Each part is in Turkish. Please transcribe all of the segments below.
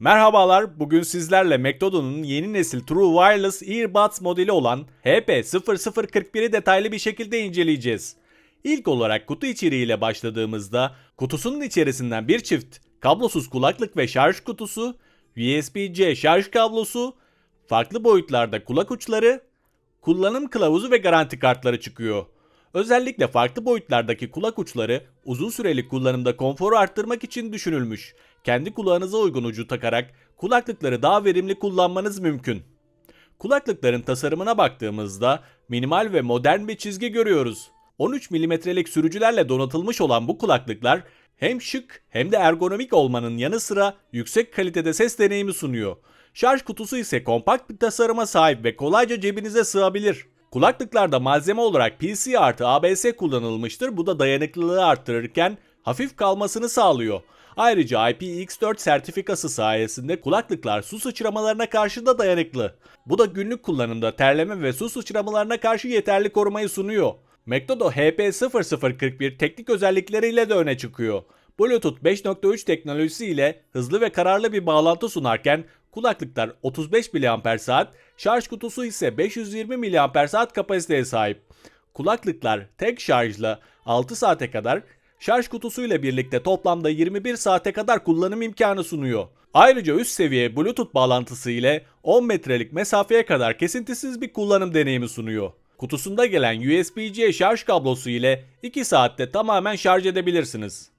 Merhabalar, bugün sizlerle McDonald's'un yeni nesil True Wireless Earbuds modeli olan HP0041'i detaylı bir şekilde inceleyeceğiz. İlk olarak kutu içeriğiyle başladığımızda kutusunun içerisinden bir çift kablosuz kulaklık ve şarj kutusu, USB-C şarj kablosu, farklı boyutlarda kulak uçları, kullanım kılavuzu ve garanti kartları çıkıyor. Özellikle farklı boyutlardaki kulak uçları uzun süreli kullanımda konforu arttırmak için düşünülmüş. Kendi kulağınıza uygun ucu takarak kulaklıkları daha verimli kullanmanız mümkün. Kulaklıkların tasarımına baktığımızda minimal ve modern bir çizgi görüyoruz. 13 milimetrelik sürücülerle donatılmış olan bu kulaklıklar hem şık hem de ergonomik olmanın yanı sıra yüksek kalitede ses deneyimi sunuyor. Şarj kutusu ise kompakt bir tasarıma sahip ve kolayca cebinize sığabilir. Kulaklıklarda malzeme olarak PC artı ABS kullanılmıştır. Bu da dayanıklılığı arttırırken hafif kalmasını sağlıyor. Ayrıca IPX4 sertifikası sayesinde kulaklıklar su sıçramalarına karşı da dayanıklı. Bu da günlük kullanımda terleme ve su sıçramalarına karşı yeterli korumayı sunuyor. Mektodo HP0041 teknik özellikleriyle de öne çıkıyor. Bluetooth 5.3 teknolojisi ile hızlı ve kararlı bir bağlantı sunarken kulaklıklar 35 mAh, şarj kutusu ise 520 mAh kapasiteye sahip. Kulaklıklar tek şarjla 6 saate kadar, şarj kutusuyla birlikte toplamda 21 saate kadar kullanım imkanı sunuyor. Ayrıca üst seviye Bluetooth bağlantısı ile 10 metrelik mesafeye kadar kesintisiz bir kullanım deneyimi sunuyor. Kutusunda gelen USB-C şarj kablosu ile 2 saatte tamamen şarj edebilirsiniz.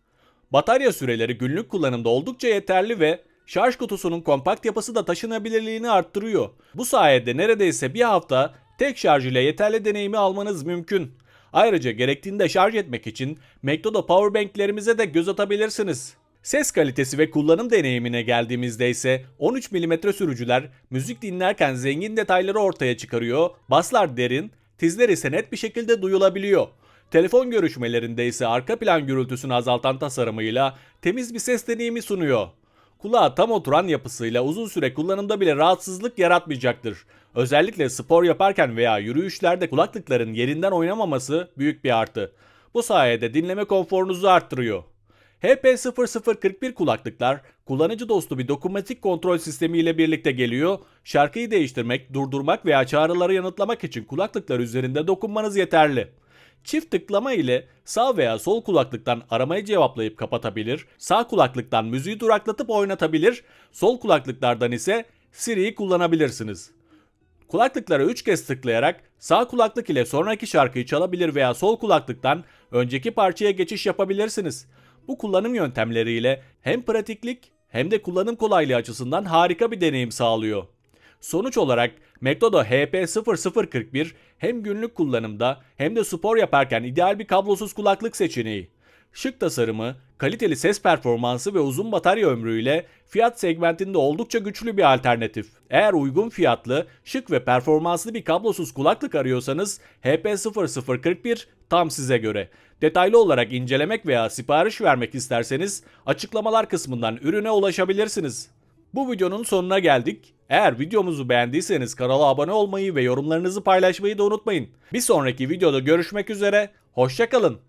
Batarya süreleri günlük kullanımda oldukça yeterli ve şarj kutusunun kompakt yapısı da taşınabilirliğini arttırıyor. Bu sayede neredeyse bir hafta tek şarj ile yeterli deneyimi almanız mümkün. Ayrıca gerektiğinde şarj etmek için Mektodo powerbanklerimize de göz atabilirsiniz. Ses kalitesi ve kullanım deneyimine geldiğimizde ise 13 mm sürücüler müzik dinlerken zengin detayları ortaya çıkarıyor, baslar derin, tizler ise net bir şekilde duyulabiliyor. Telefon görüşmelerinde ise arka plan gürültüsünü azaltan tasarımıyla temiz bir ses deneyimi sunuyor. Kulağa tam oturan yapısıyla uzun süre kullanımda bile rahatsızlık yaratmayacaktır. Özellikle spor yaparken veya yürüyüşlerde kulaklıkların yerinden oynamaması büyük bir artı. Bu sayede dinleme konforunuzu arttırıyor. HP0041 kulaklıklar kullanıcı dostu bir dokunmatik kontrol sistemi ile birlikte geliyor. Şarkıyı değiştirmek, durdurmak veya çağrıları yanıtlamak için kulaklıklar üzerinde dokunmanız yeterli. Çift tıklama ile sağ veya sol kulaklıktan aramayı cevaplayıp kapatabilir, sağ kulaklıktan müziği duraklatıp oynatabilir, sol kulaklıklardan ise Siri'yi kullanabilirsiniz. Kulaklıklara 3 kez tıklayarak sağ kulaklık ile sonraki şarkıyı çalabilir veya sol kulaklıktan önceki parçaya geçiş yapabilirsiniz. Bu kullanım yöntemleriyle hem pratiklik hem de kullanım kolaylığı açısından harika bir deneyim sağlıyor. Sonuç olarak Mektodo HP0041 hem günlük kullanımda hem de spor yaparken ideal bir kablosuz kulaklık seçeneği. Şık tasarımı, kaliteli ses performansı ve uzun batarya ömrüyle fiyat segmentinde oldukça güçlü bir alternatif. Eğer uygun fiyatlı, şık ve performanslı bir kablosuz kulaklık arıyorsanız HP0041 tam size göre. Detaylı olarak incelemek veya sipariş vermek isterseniz açıklamalar kısmından ürüne ulaşabilirsiniz. Bu videonun sonuna geldik. Eğer videomuzu beğendiyseniz kanala abone olmayı ve yorumlarınızı paylaşmayı da unutmayın. Bir sonraki videoda görüşmek üzere, hoşçakalın.